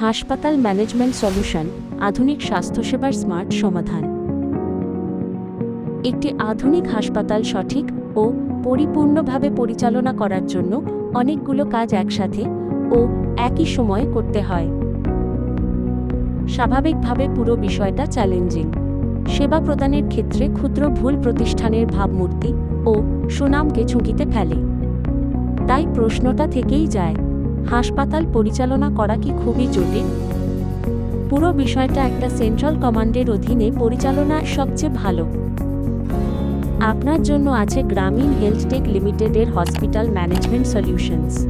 হাসপাতাল management solution, আধুনিক স্বাস্থ্যসেবার স্মার্ট সমাধান। একটি আধুনিক হাসপাতাল সঠিক ও পরিপূর্ণভাবে পরিচালনা করার জন্য অনেকগুলো কাজ একসাথে ও একই সময়ে করতে হয়। স্বাভাবিকভাবে পুরো বিষয়টা চ্যালেঞ্জিং। সেবা প্রদানের ক্ষেত্রে ক্ষুদ্র ভুল প্রতিষ্ঠানের ভাবমূর্তি ও সুনামকে ঝুঁকিতে ফেলে। তাই প্রশ্নটা থেকেই যায় হাসপাতাল পরিচালনা করা কি খুবই জটিল? পুরো বিষয়টা একটা সেন্ট্রাল কমান্ডের অধীনে পরিচালনা সবচেয়ে ভালো। আপনার জন্য আছে গ্রামীণ হেলথটেক লিমিটেডের হসপিটাল ম্যানেজমেন্ট সলিউশনস।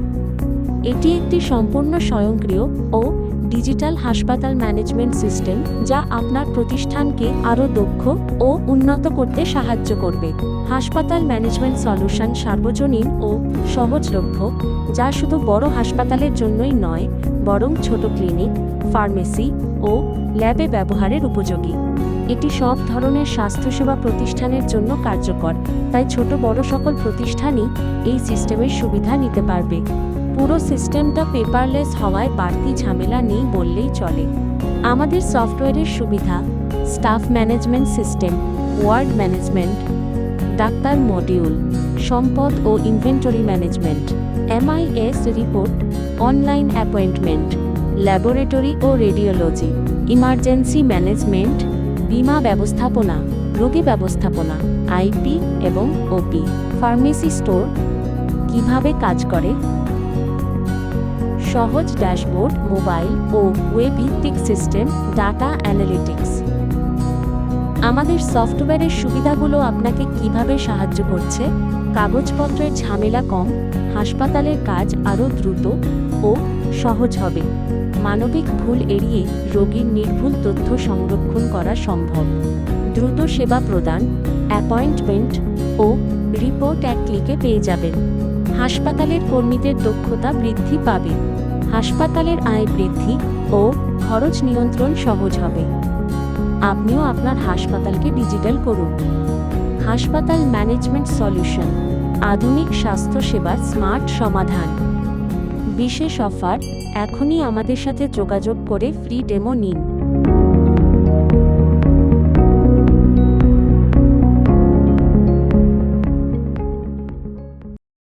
এটি একটি সম্পূর্ণ স্বয়ংক্রিয় ও ডিজিটাল হাসপাতাল ম্যানেজমেন্ট সিস্টেম যা আপনার প্রতিষ্ঠানকে আরও দক্ষ ও উন্নত করতে সাহায্য করবে। হাসপাতাল ম্যানেজমেন্ট সলিউশন সার্বজনীন ও সহজলভ্য, যা শুধু বড় হাসপাতালের জন্যই নয়, বরং ছোট ক্লিনিক, ফার্মেসি ও ল্যাবে ব্যবহারের উপযোগী। এটি সব ধরনের স্বাস্থ্যসেবা প্রতিষ্ঠানের জন্য কার্যকর, তাই ছোট বড় সকল প্রতিষ্ঠানই এই সিস্টেমের সুবিধা নিতে পারবে। পুরো সিস্টেমটা পেপারলেস হওয়ায় বাড়তি ঝামেলা নেই বললেই চলে। আমাদের সফটওয়্যারের সুবিধা, staff management system, ward management doctor module, সম্পদ ও inventory management, MIS report, online appointment, laboratory ও রেডিওলজি, ইমার্জেন্সি ম্যানেজমেন্ট, বীমা ব্যবস্থাপনা, রোগী ব্যবস্থাপনা আইপি এবং ওপি ফার্মেসি স্টোর, কীভাবে কাজ করে? সহজ ড্যাশবোর্ড, মোবাইল ও ওয়েব ভিত্তিক সিস্টেম, ডাটা অ্যানালিটিক্স। আমাদের সফটওয়্যারের সুবিধাগুলো আপনাকে কীভাবে সাহায্য করছে, কাগজপত্রের ঝামেলা কম, হাসপাতালের কাজ আরও দ্রুত ও সহজ হবে। মানবিক ভুল এড়িয়ে রোগীর নির্ভুল তথ্য সংরক্ষণ করা সম্ভব। দ্রুত সেবা প্রদান, অ্যাপয়েন্টমেন্ট ও রিপোর্ট এক ক্লিকে পেয়ে যাবেন। হাসপাতালের কর্মীদের দক্ষতা বৃদ্ধি পাবে। হাসপাতালের আয় বৃদ্ধি ও খরচ নিয়ন্ত্রণ সহজ হবে। আপনিও আপনার হাসপাতালকে ডিজিটাল করুন। হাসপাতাল ম্যানেজমেন্ট সলিউশন আধুনিক স্বাস্থ্যসেবার স্মার্ট সমাধান। বিশেষ অফার এখনই আমাদের সাথে যোগাযোগ করে ফ্রি ডেমো নিন।